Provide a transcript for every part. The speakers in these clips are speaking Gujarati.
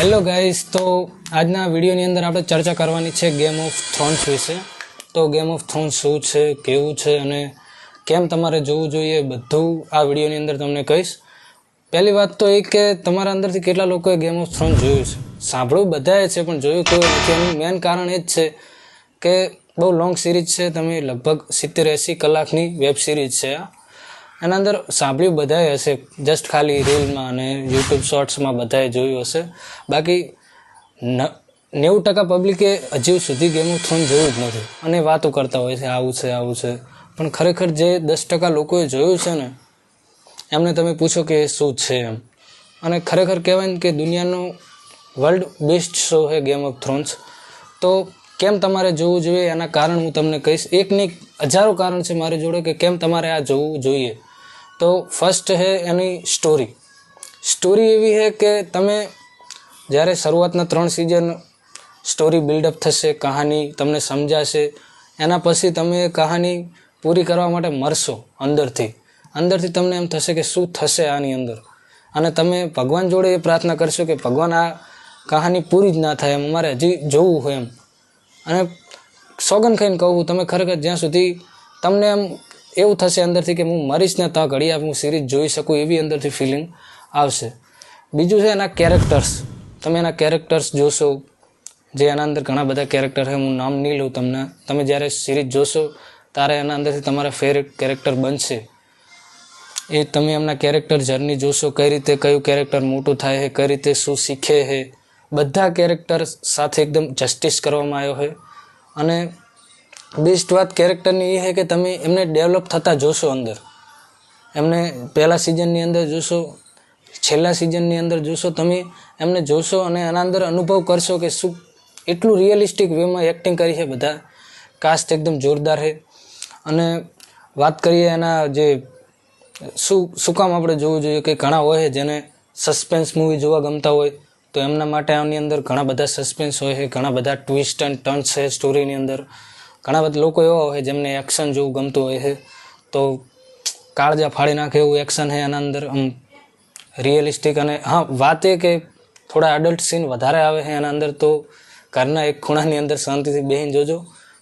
હેલો ગાઈસ તો આજના વિડીયોની અંદર આપણે ચર્ચા કરવાની છે ગેમ ઓફ થ્રોન્સ વિશે. તો ગેમ ઓફ થ્રોન્સ શું છે, કેવું છે અને કેમ તમારે જોવું જોઈએ બધું આ વિડીયોની અંદર તમને કહીશ. પહેલી વાત તો એ કે તમારા અંદરથી કેટલા લોકોએ ગેમ ઓફ થ્રોન્સ જોયું છે? સાંભળવું બધાએ છે, પણ જોયું કોઈ નથી. એનું મેન કારણ એ જ છે કે બહુ લોંગ સિરીઝ છે. તમે લગભગ સિત્તેર એંસી કલાકની વેબ સિરીઝ છે આ. એના અંદર સાંભળ્યું બધાએ હશે જસ્ટ ખાલી રીલમાં અને યુટ્યુબ શોર્ટ્સમાં બધાએ જોયું હશે. બાકી નેવું ટકા પબ્લિકે હજી સુધી ગેમ થ્રોન જોયું જ નથી. અને વાતો કરતા હોય છે, આવું છે આવું છે. પણ ખરેખર જે દસ ટકા લોકોએ જોયું છે ને, એમને તમે પૂછો કે શું છે એમ. અને ખરેખર કહેવાય ને કે દુનિયાનો વર્લ્ડ બેસ્ટ શો છે ગેમ ઓફ થ્રોન્સ તો કેમ તમારે જોવું જોઈએ? એના કારણ હું તમને કહીશ. એક હજારો કારણ છે મારી જોડે કે કેમ તમારે આ જોવું જોઈએ? તો ફર્સ્ટ છે એની સ્ટોરી સ્ટોરી એવી છે કે તમે જ્યારે શરૂઆતના ત્રણ સિઝન સ્ટોરી બિલ્ડઅપ થશે, કહાની તમને સમજાશે, એના પછી તમે એ કહાની પૂરી કરવા માટે મરશો અંદરથી. અંદરથી તમને એમ થશે કે શું થશે આની અંદર? અને તમે ભગવાન જોડે એ પ્રાર્થના કરશો કે ભગવાન આ કહાની પૂરી જ ના થાય એમ, અમારે હજી જોવું હોય એમ. અને સોગન ખાઈને કહું, તમે ખરેખર જ્યાં સુધી તમને એમ એવું થશે અંદરથી કે હું મરીશ ને તક ઘડી હું સિરીઝ જોઈ શકું એવી અંદરથી ફિલિંગ આવશે. બીજું છે એના કેરેક્ટર્સ તમે એના કેરેક્ટર્સ જોશો, જે એના અંદર ઘણા બધા કેરેક્ટર છે, હું નામ નહીં લઉં તમને. તમે જ્યારે સિરીઝ જોશો ત્યારે એના અંદરથી તમારા ફેવરેટ કેરેક્ટર બનશે. એ તમે એમના કેરેક્ટર જર્ની જોશો, કઈ રીતે કયું કેરેક્ટર મોટું થાય છે, કઈ રીતે શું શીખે છે. બધા કેરેક્ટર સાથે એકદમ જસ્ટિસ કરવામાં આવ્યો છે. અને બેસ્ટ વાત કેરેક્ટરની એ છે કે તમે એમને ડેવલપ થતા જોશો અંદર. એમને પહેલાં સિઝનની અંદર જોશો, છેલ્લા સિઝનની અંદર જોશો, તમે એમને જોશો અને એના અંદર અનુભવ કરશો કે શું એટલું રિયલિસ્ટિક વેમાં એક્ટિંગ કરી છે બધા. કાસ્ટ એકદમ જોરદાર છે. અને વાત કરીએ એના જે શું શું કામ આપણે જોવું જોઈએ કે ઘણા હોય જેને સસ્પેન્સ મૂવી જોવા ગમતા હોય, તો એમના માટે આની અંદર ઘણા બધા સસ્પેન્સ હોય છે, ઘણા બધા ટ્વિસ્ટ એન્ડ ટર્ન્સ છે સ્ટોરીની અંદર. ઘણા બધા લોકો એવા હોય જેમને એક્શન જોવું ગમતું હોય છે. તો કાળજા ફાડી નાખે એવું એક્શન છે એના અંદર. આમ રિયલિસ્ટિક અને હા, વાત એ કે થોડા અડલ્ટ સીન વધારે આવે છે એના અંદર તો ઘરના એક ખૂણાની અંદર શાંતિથી બેહીને જોજો.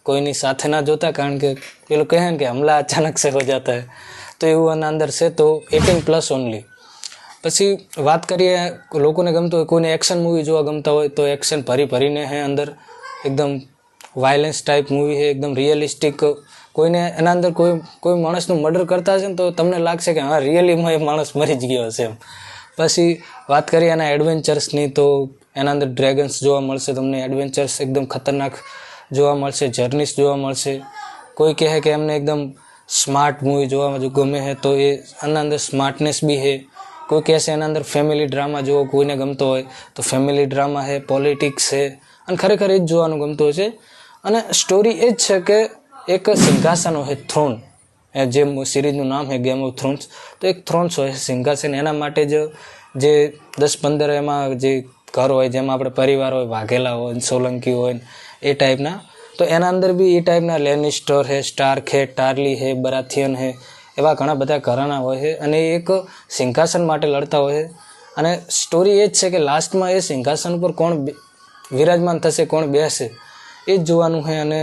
કોઈની સાથે ના જોતા, કારણ કે પેલું કહે ને કે હમલા અચાનક સે હો જાતા હૈ. તો એવું એના અંદર છે. તો એટીન પ્લસ ઓનલી પછી વાત કરીએ, લોકોને ગમતું હોય, કોઈને એક્શન મૂવી જોવા ગમતા હોય તો એક્શન ભરી ભરીને હે અંદર. એકદમ વાયલન્સ ટાઈપ મૂવી છે, એકદમ રિયલિસ્ટિક કોઈને એના અંદર કોઈ કોઈ માણસનું મર્ડર કરતા હશે ને તો તમને લાગશે કે, હા રિયલીમાં એ માણસ મરી જ ગયો હશે. એમ પછી વાત કરીએ એના એડવેન્ચર્સની તો એના અંદર ડ્રેગન્સ જોવા મળશે તમને એડવેન્ચર્સ એકદમ ખતરનાક જોવા મળશે જર્નીસ જોવા મળશે. કોઈ કહે કે એમને એકદમ સ્માર્ટ મૂવી જોવા જો ગમે છે તો એ એના અંદર સ્માર્ટનેસ બી છે કોઈ કહેશે એના અંદર ફેમિલી ડ્રામા જોવો, કોઈને ગમતો હોય તો ફેમિલી ડ્રામા છે પોલિટિક્સ છે અને ખરેખર એ જ જોવાનું ગમતું હોય છે. અને સ્ટોરી એ જ છે કે એક સિંહાસન હોય થ્રોન જે સિરીઝનું નામ છે ગેમ ઓફ થ્રોન્સ તો એક થ્રોન્સ હોય સિંહાસન. એના માટે જ જે દસ પંદર એમાં જે ઘર હોય, જેમાં આપણે પરિવાર હોય, વાઘેલા હોય, સોલંકી હોય, એ ટાઈપના તો એના અંદર બી એ ટાઈપના લેનિસ્ટર છે સ્ટાર્ક હે ટાર્લી હે બરાથિયન છે એવા ઘણા બધા ઘરાના હોય છે. અને એક સિંહાસન માટે લડતા હોય છે. અને સ્ટોરી એ જ છે કે લાસ્ટમાં એ સિંહાસન ઉપર કોણ વિરાજમાન થશે, કોણ બેસે. એ જ જોવાનું છે અને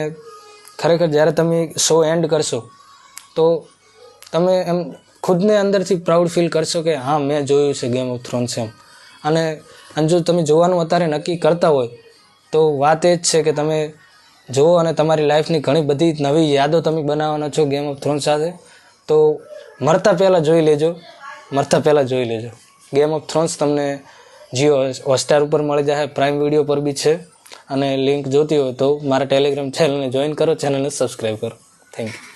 ખરેખર જ્યારે તમે શો એન્ડ કરશો, તો તમે એમ ખુદને અંદરથી પ્રાઉડ ફીલ કરશો કે હા, મેં જોયું છે ગેમ ઓફ થ્રોન્સ એમ. અને અને જો તમે જોવાનું અત્યારે નક્કી કરતા હોય, તો વાત એ જ છે કે તમે જુઓ અને તમારી લાઈફની ઘણી બધી નવી યાદો તમે બનાવવાના છો ગેમ ઓફ થ્રોન્સ સાથે, તો મરતા પહેલાં જોઈ લેજો, મરતા પહેલાં જોઈ લેજો. ગેમ ઓફ થ્રોન્સ તમને જીઓ હોટસ્ટાર ઉપર મળી જાય પ્રાઇમ વીડિયો પર બી છે. અને લિંક જોતી હોય તો મારા ટેલિગ્રામ ચેનલને જોઈન કરો ચેનલને સબસ્ક્રાઈબ કરો. Thank you